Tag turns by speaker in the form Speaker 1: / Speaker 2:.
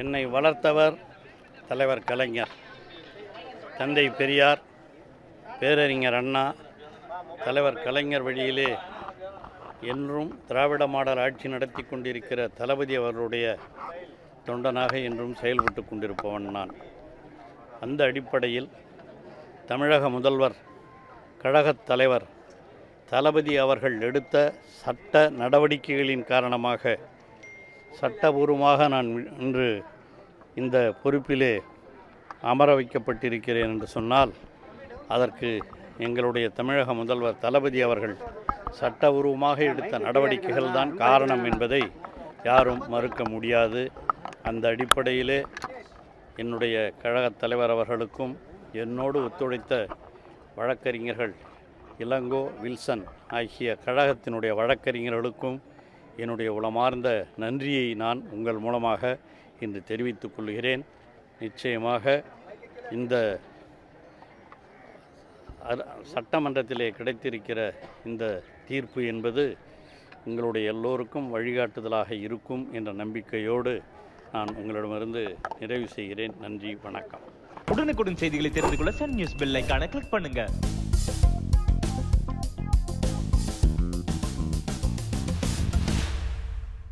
Speaker 1: என்னை வளர்த்தவர் தலைவர் கலைஞர் தந்தை பெரியார் பேரறிஞர் அண்ணா தலைவர் கலைஞர் வழியிலே என்றும் திராவிட மாடல் ஆட்சி நடத்தி கொண்டிருக்கிற தளபதி அவர்களுடைய தொண்டனாக என்றும் செயல்பட்டு கொண்டிருப்பவன் நான். அந்த அடிப்படையில் தமிழக முதல்வர் கழகத் தலைவர் தளபதி அவர்கள் எடுத்த சட்ட நடவடிக்கைகளின் காரணமாக சட்டபூர்வமாக நான் இன்று இந்த பொறுப்பிலே அமர வைக்கப்பட்டிருக்கிறேன் என்று சொன்னால் அதற்கு எங்களுடைய தமிழக முதல்வர் தளபதி அவர்கள் சட்டபூர்வமாக எடுத்த நடவடிக்கைகள் தான் காரணம் என்பதை யாரும் மறுக்க முடியாது. அந்த அடிப்படையிலே என்னுடைய கழகத் தலைவர் அவர்களுக்கும் என்னோடு ஒத்துழைத்த வழக்கறிஞர்கள் இளங்கோ வில்சன் ஆகிய கழகத்தினுடைய வழக்கறிஞர்களுக்கும் என்னுடைய உளமார்ந்த நன்றியை நான் உங்கள் மூலமாக இன்று தெரிவித்துக் கொள்கிறேன். நிச்சயமாக இந்த சட்டமன்றத்திலே கிடைத்திருக்கிற இந்த தீர்ப்பு என்பது உங்களுடைய எல்லோருக்கும் வழிகாட்டுதலாக இருக்கும் என்ற நம்பிக்கையோடு நான் உங்களிடமிருந்து நிறைவு செய்கிறேன். நன்றி வணக்கம்.
Speaker 2: உடனுக்குடன் செய்திகளை தெரிந்து கொள்ள சன் நியூஸ் பெல்லைக்கான கிளிக் பண்ணுங்கள்